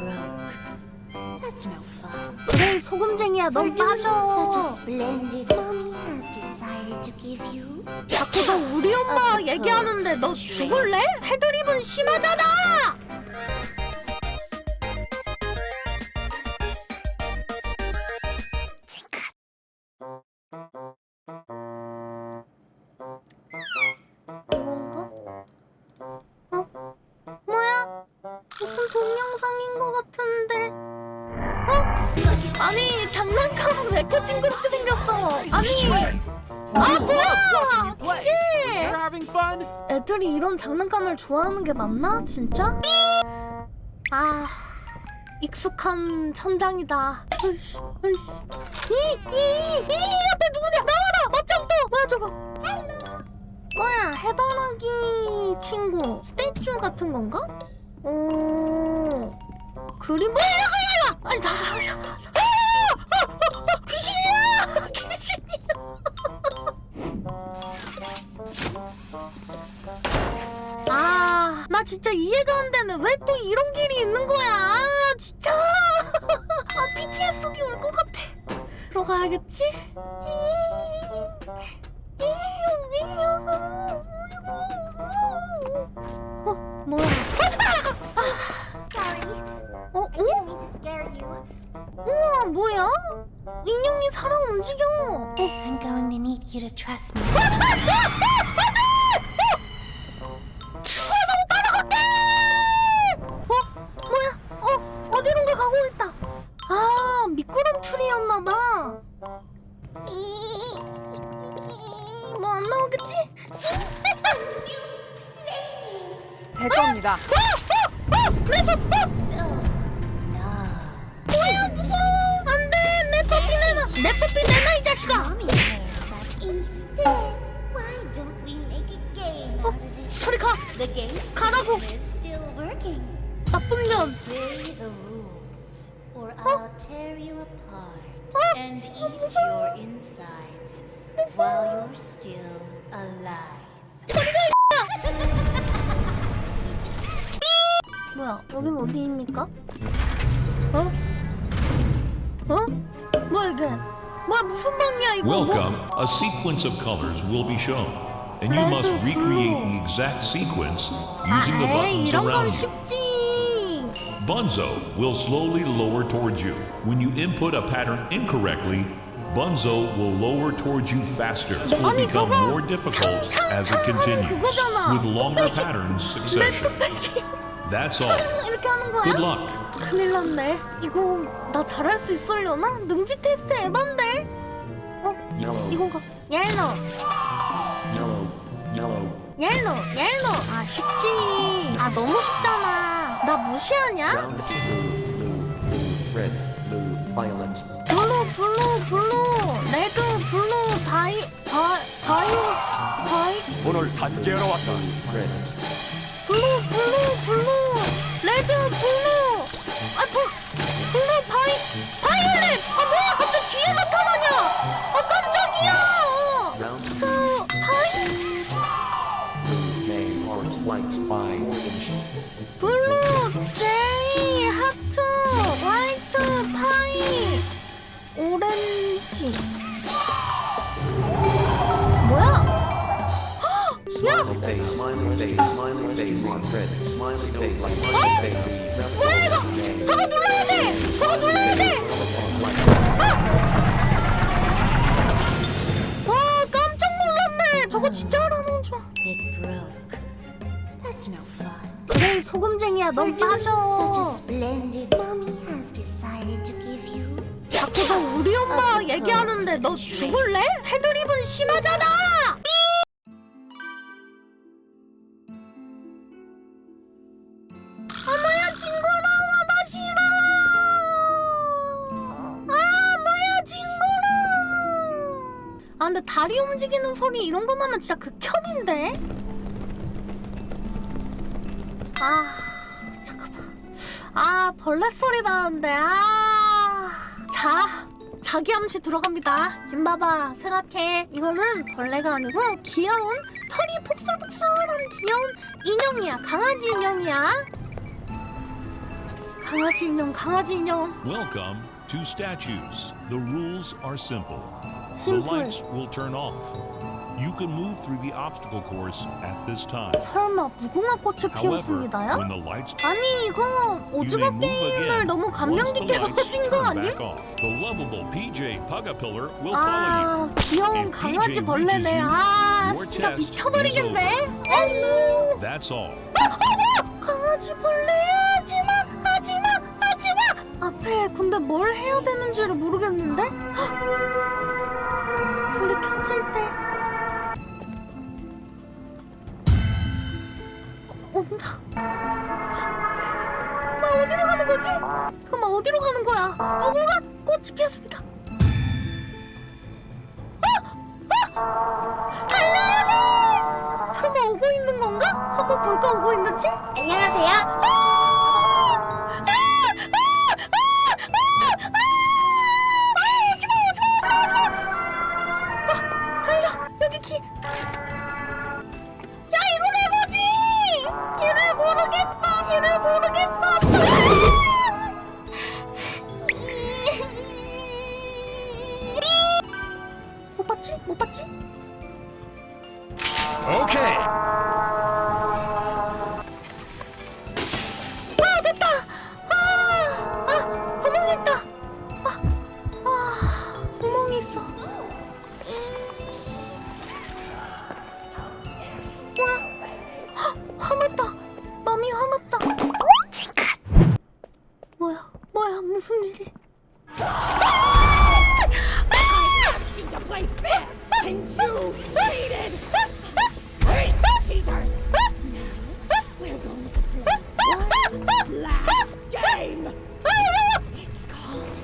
broke. That's no fun. 그래 소금쟁이야 넌 such a 빠져 splendid mommy has decided to give you 자꾸 너 우리 엄마 얘기하는데 너 죽을래? 해드립은 심하잖아 아니 장난감은 왜 이렇게 징그럽게 생겼어. 아니. 아 뭐야? fun? 애들이 이런 장난감을 좋아하는 게 맞나 진짜? 아 익숙한 천장이다. 아이씨 아이씨. 이이 이 앞에 누구냐? 나와라! 맞짱 또! 뭐야 저거 뭐야 해바라기 친구. 스태츄 같은 건가? 오 그림? 뭐야 이거 이거 아니 나 아, 아, 아, 아, 귀신이야 귀신이야 아, 나 진짜 이해가 안 되네. 왜 또 이런 길이 있는 거야? 아, 진짜. 아, PTSD 올 것 같아. 들어가야겠지? 어, 우와, 뭐야? 인형이 살아 움직여. 어, I'm going to need you to trust me. 죽어 너무 따라갈게! 어? 뭐야? 어? 어디론가 가고 있다. 아, 미끄럼틀이었나봐. 뭐 안 나오겠지? 제 겁니다. 어! 어! 어! 내 손! 어! 무서워! 안 돼! 내 퍼피 내놔! 내 퍼피 내놔 이 자식아! 어? 저리 가! 가라고! 나쁜 년! 어? 어, eat 무서워. alive. 저리 가! 뭐야 여긴 어디입니까? 어? 어? 뭐야 이게? 뭐야 무슨 방이야 이거 Welcome. 뭐? A sequence of colors will be shown, and you Red, must blue. recreate the exact sequence using the 아, 에이 buttons 이런 건 around you. 쉽지 Bunzo will slowly lower towards you. When you input a pattern incorrectly, Bunzo will lower towards you faster. It will 아니 become 저거 more difficult 창, as 창, it 창 하는 continues, 그거잖아 with longer 뚝배기. patterns 내 succession. 뚝배기 That's all. 이렇게 하는 거야? Good luck. 큰일 났네. 이거 나 잘할 수 있으려나? 능지 테스트 에반데? 어? Yellow, 이건가? 옐로 yellow, yellow, 옐로 옐로 아 쉽지. 아 너무 쉽잖아. 나 무시하냐? round blue, blue, blue, red, blue, violet, 블루 블루 블루. 레드 블루 바이 바 바이 바이. 오늘 단계하러 왔다. red, 블루 블루 블루. 레드 블루. 아 블, 블루 바이 바이올렛 아 뭐야 갑자기 뒤에 나타나냐 아 깜짝이야 그 바이 orange, white, orange, 블루 제이 하트 화이트 파이 오렌지 뭐야 smiley face, smiley face, smiley face, red, smiley face, smiley face, 뭐야 이거 저거 눌러야 돼 저거 눌러야 돼와 깜짝 놀랐네 저거 진짜 하라는 줄 It broke. That's no fun. 그래 소금쟁이야 넌 such a 빠져 splendid mommy has decided to give you 자꾸 너 우리 엄마 얘기하는데 너 죽을래? 해드립은 심하잖아 아 근데 다리 움직이는 소리 이런 거 나면 진짜 극혐인데? 아 잠깐만. 아 벌레 소리 나는데. 아자 자기 암시 들어갑니다. 김바바 생각해. 이거는 벌레가 아니고 귀여운 털이 폭슬폭슬한 귀여운 인형이야. 강아지 인형이야. 강아지 인형 강아지 인형. Welcome to statues. The rules are simple. The 심플 lights will turn off. You can move through the obstacle course at this time. 설마 무궁화 꽃을 피웠습니다요? 아니 이거 오징어 게임을 너무 감명 깊게 하신 거 you. 아 귀여운 강아지 벌레네 아 진짜 미쳐버리겠네 all. 강아지 벌레야 하지마 하지마 하지마 앞에 근데 뭘 해야 되는지를 모르겠는데 헉! 불이 켜질 때 온다 나 어디로 가는 거지? 그럼 어디로 가는 거야? 무궁화 꽃이 피었습니다 달라요 설마 오고 있는 건가? 한번 볼까 오고 있는지? 안녕하세요. 야 이거 내거지. 길을 모르겠어. 길을 모르 And you cheated! Great cheaters! Now, we're going to play one last game! It's called...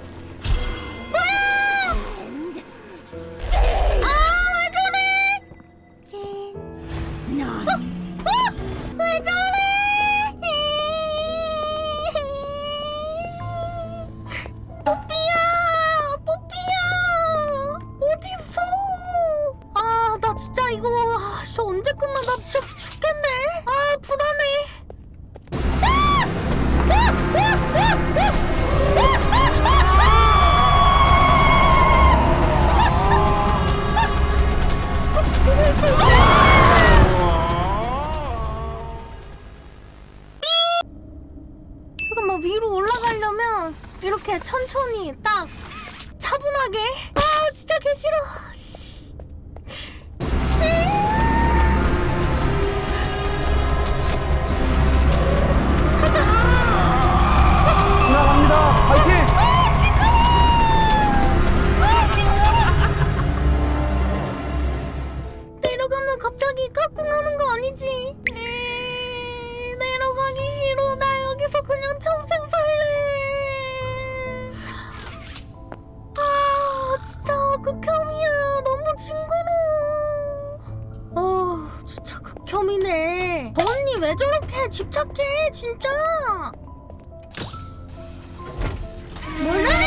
파이팅! 아 징그러! 아 징그러! 내려가면 갑자기 까꿍하는 거 아니지? 에이, 내려가기 싫어. 나 여기서 그냥 평생 살래. 아 진짜 극혐이야. 너무 징그러워 어 진짜 극혐이네. 저 언니 왜 저렇게 집착해 진짜 몰라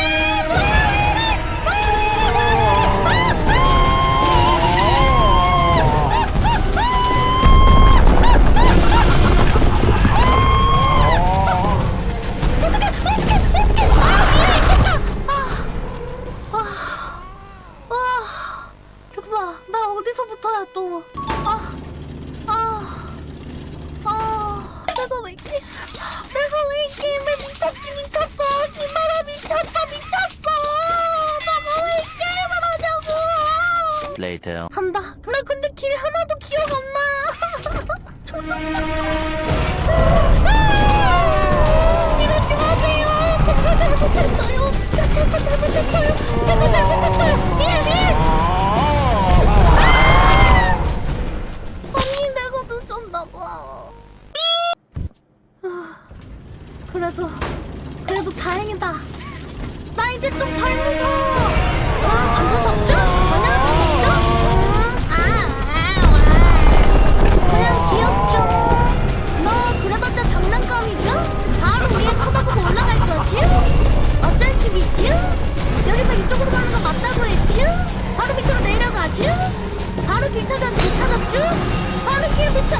잘못했어요. 제가 잘못했어요. 미안, 미안. 언니 내가 늦었나 봐. 아, 그래도 그래도 다행이다. 나 이제 좀 덜 무서워. 쭉 바로 길 찾아 길 찾아 쭉 바로 길 그쳐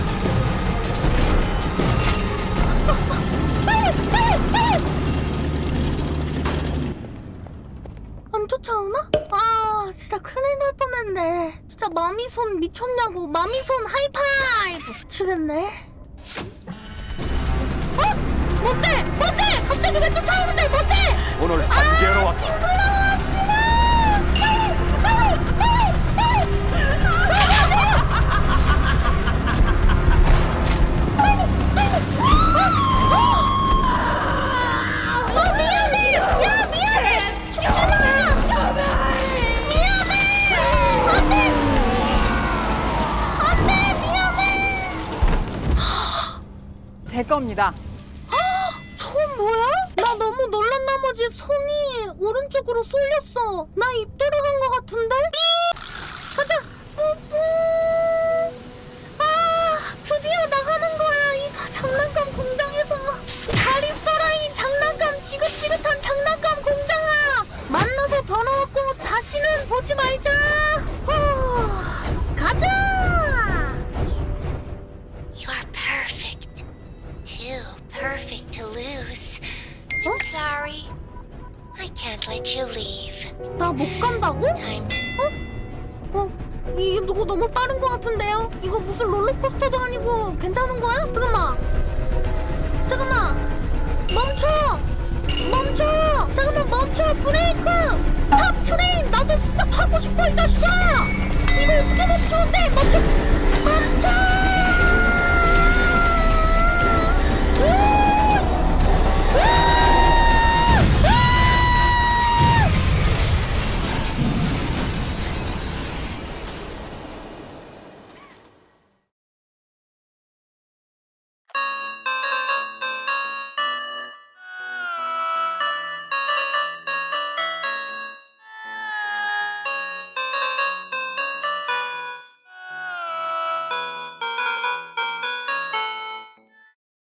빨리 빨리 빨리 안 쫓아오나? 아 진짜 큰일 날 뻔했네 진짜 마미손 미쳤냐고 마미손 하이파이브 치겠네 어? 뭔데? 뭔데? 갑자기 왜 쫓아오는데? 뭔데? 오늘 반대로 아, 왔다 친구야! 제 겁니다. 저건 뭐야? 나 너무 놀란 나머지 손이 오른쪽으로 쏠렸어. 나입 돌아간 것 같은데? 삐! 가자. 뿌뿌. 아, 드디어 나가는 거야. 이 가- 장난감 공장에서. 잘 있어라 이 장난감 지긋지긋한 장난감 공장아. 만나서 더러웠고 다시는 보지 말자. 후, 가자. Perfect to lose. Huh? I'm sorry. I can't let you leave. 나 못 간다고? Time 어? 이 누구 너무 빠른 것 같은데요? 이거 무슨 롤러코스터도 아니고 괜찮은 거야? 잠깐만 잠깐만 멈춰 멈춰 잠깐만 멈춰 브레이크 스탑 트레인 나도 스탑하고 싶어 이 자식아 이거 어떻게 멈추는데 멈춰 멈춰